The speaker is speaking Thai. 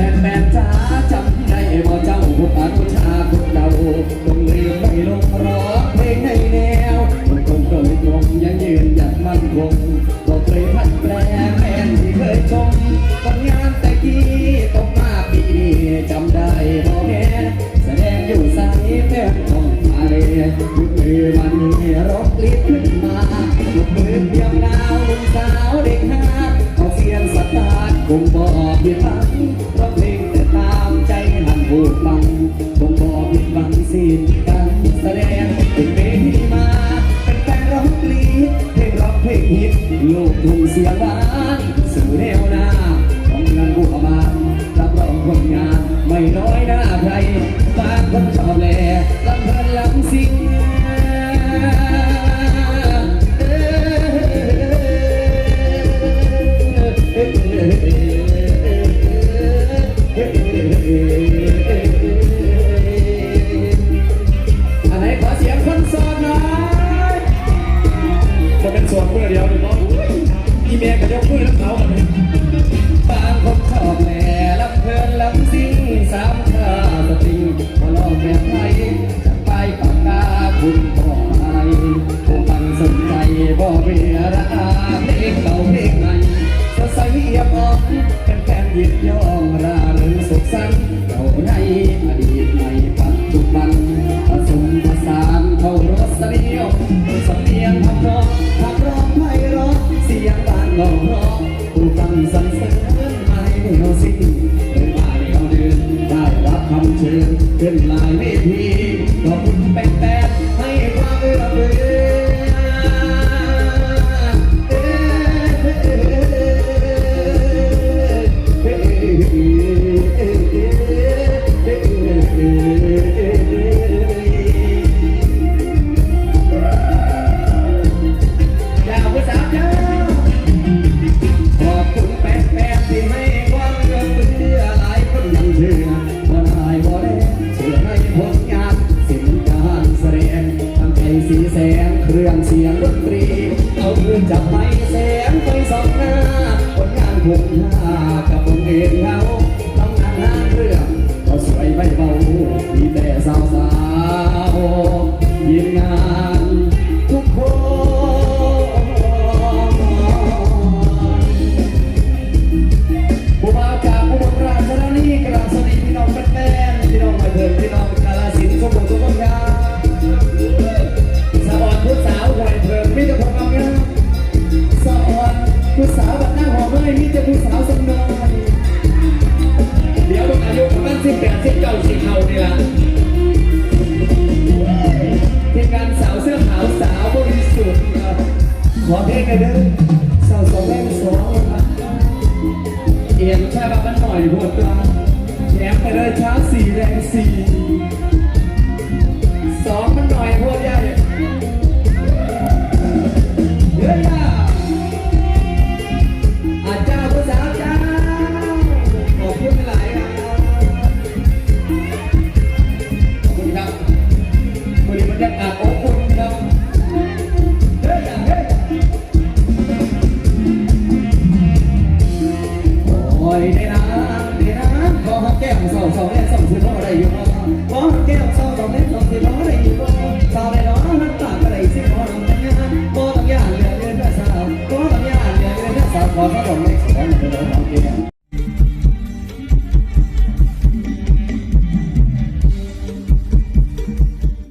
แต่แม่จ้าจำได้บ่เจ้าบทบาชาคนเดาต้องลืมไม่ลงร้องเพลงในแนวมันคงเคยตงยังยืนหยัดมั่นคงบอกเคยพันแปรแม่นที่เคยชมต้องงานแต่กี้ตกมาปีนี้จำได้บ่แม่แสดงอยู่สายแฟนของทะเลยุคือวันนี้รบลิบขึ้นมาลูกพื้นเดียวดาวสาวเด็กห้าเอาเสียงสตาร์ทคงบอกเพียงพัง ลงฮิตลูกทุ่งเสียงหวานสื่อแนวหน้าของงานบุกบานรับรองผลงาน อีเมลกับยกมือแล้วเขากันเลยบางคนชอบแม่ลำเพลินลำซิ่งสามข้าสติงมาลองแม่ไทยจะไปปากกาคุณพ่ออะไรผู้ฟังสนใจบ่เบียราเพลงเก่าเพลงใหม่สดใสเอียบอ่อนเป็นแฟนหยิบย่อ แสงเครื่องเสียงดนตรี เอาเคืนจับไม้แสงไฟสองหน้าผลงานผมหน้ากับผมเองเขา ยุประมาณสิบแปดสิบเก่าสีเท่านี่ละทีมงารสาวเสื้อขาวสาวบริสุทธิ์ครับขอเพลงกันเด้อสาวสองแม่สองครับเอียงแคบบมันหน่อยหัวกลางแย้มไปเลยช้าสีแรงสี ต้อ